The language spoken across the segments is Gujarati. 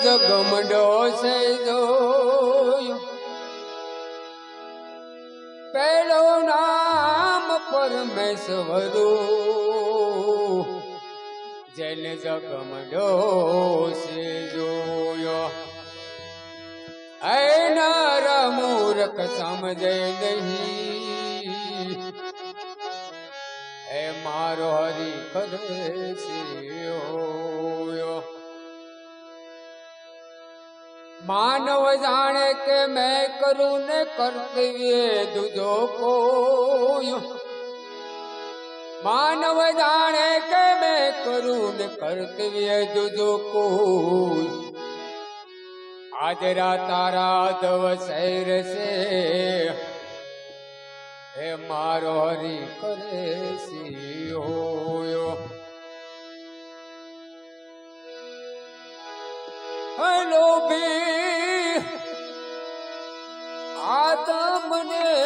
જગમડો છે પેલો નામ પરમેશ્વરો, જેને જગમડો છે જોયો એના મૂર્ખ સમજે નહીં. એ મારો હરી કરે છે માનવ જાણે કે મેં કરું ને કર્તવ્ય દુજો કોઈ માનવ જાણે કે મેં કરું ને કર્તવ્ય દુજો કોઈ આજરા તારા દવ શેર છે, હે મારો હરી કરે સિયો હલો બે આતમને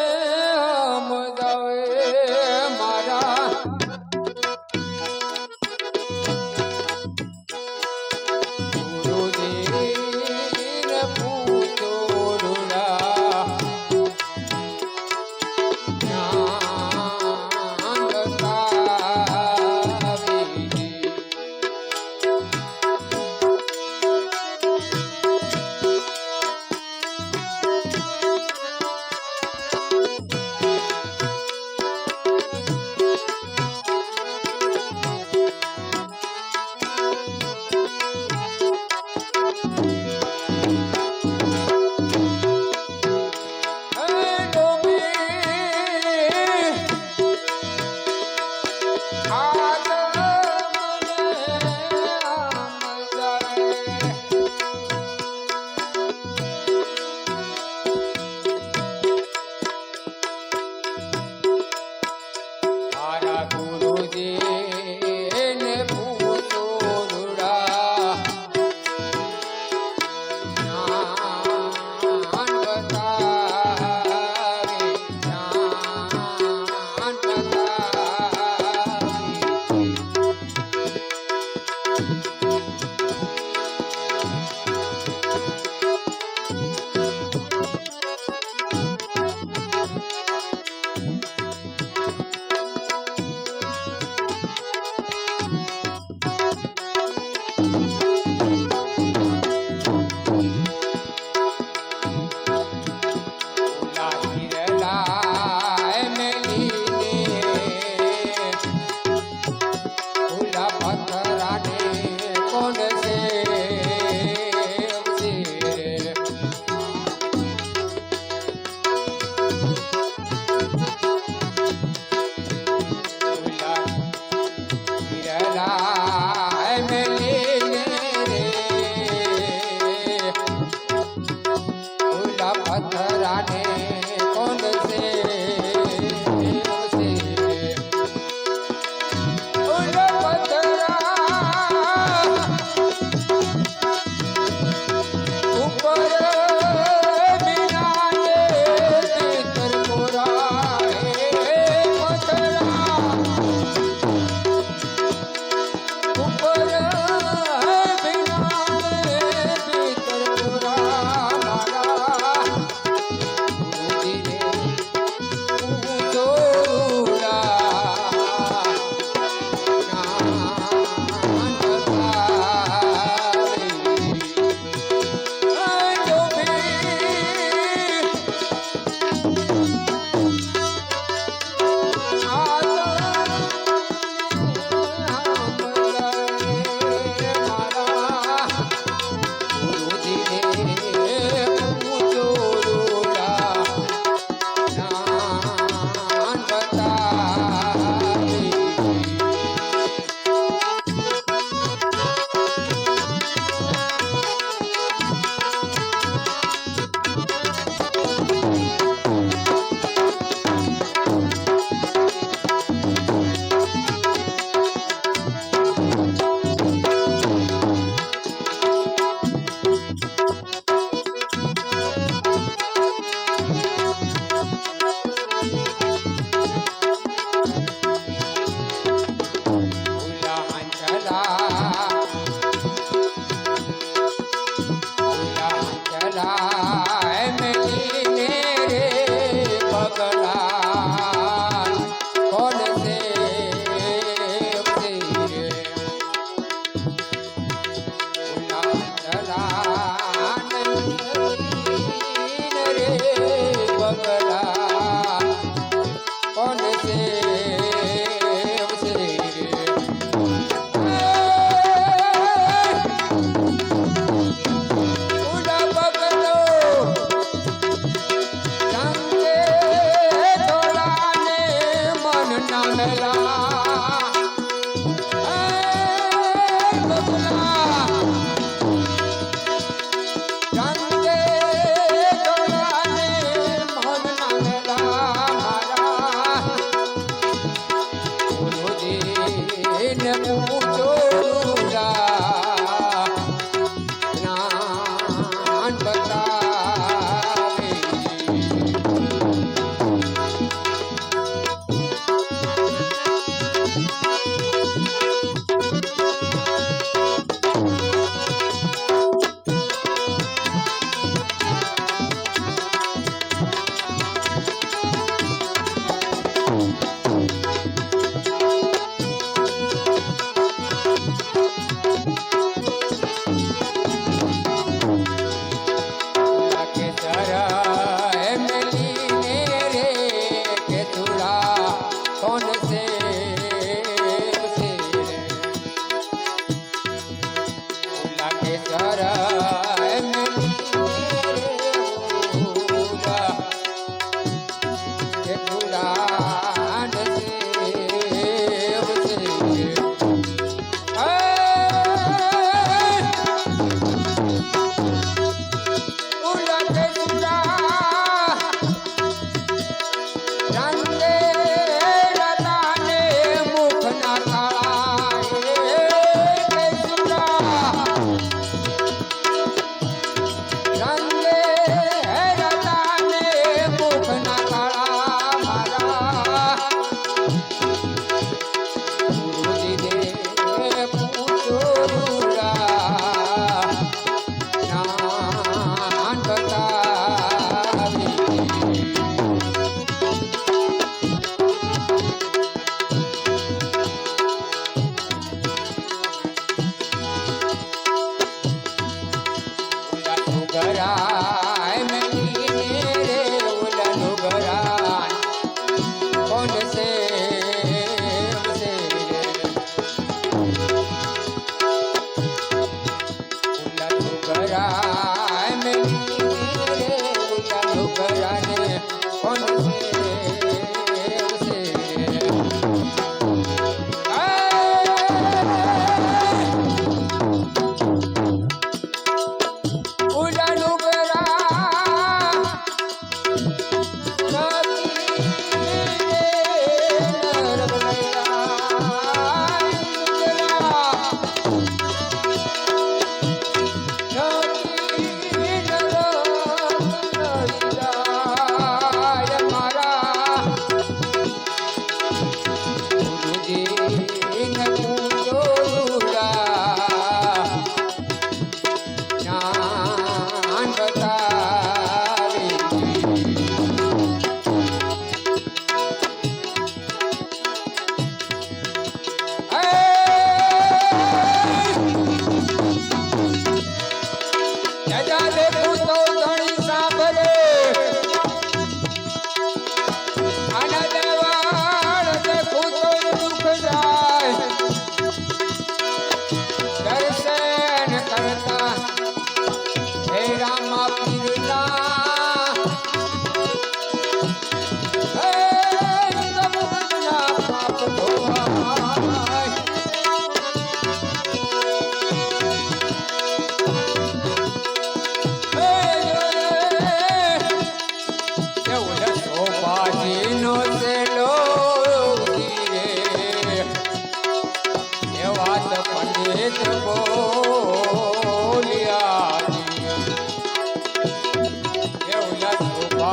done.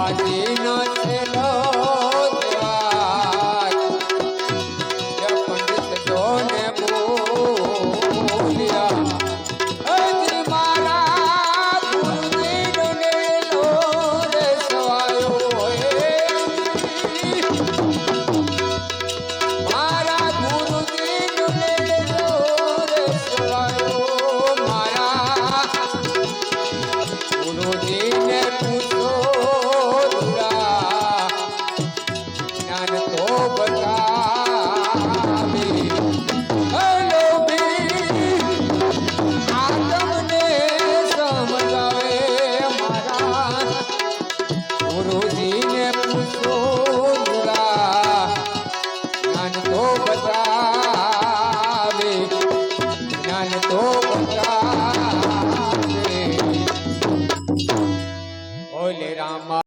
স্বাধীনতা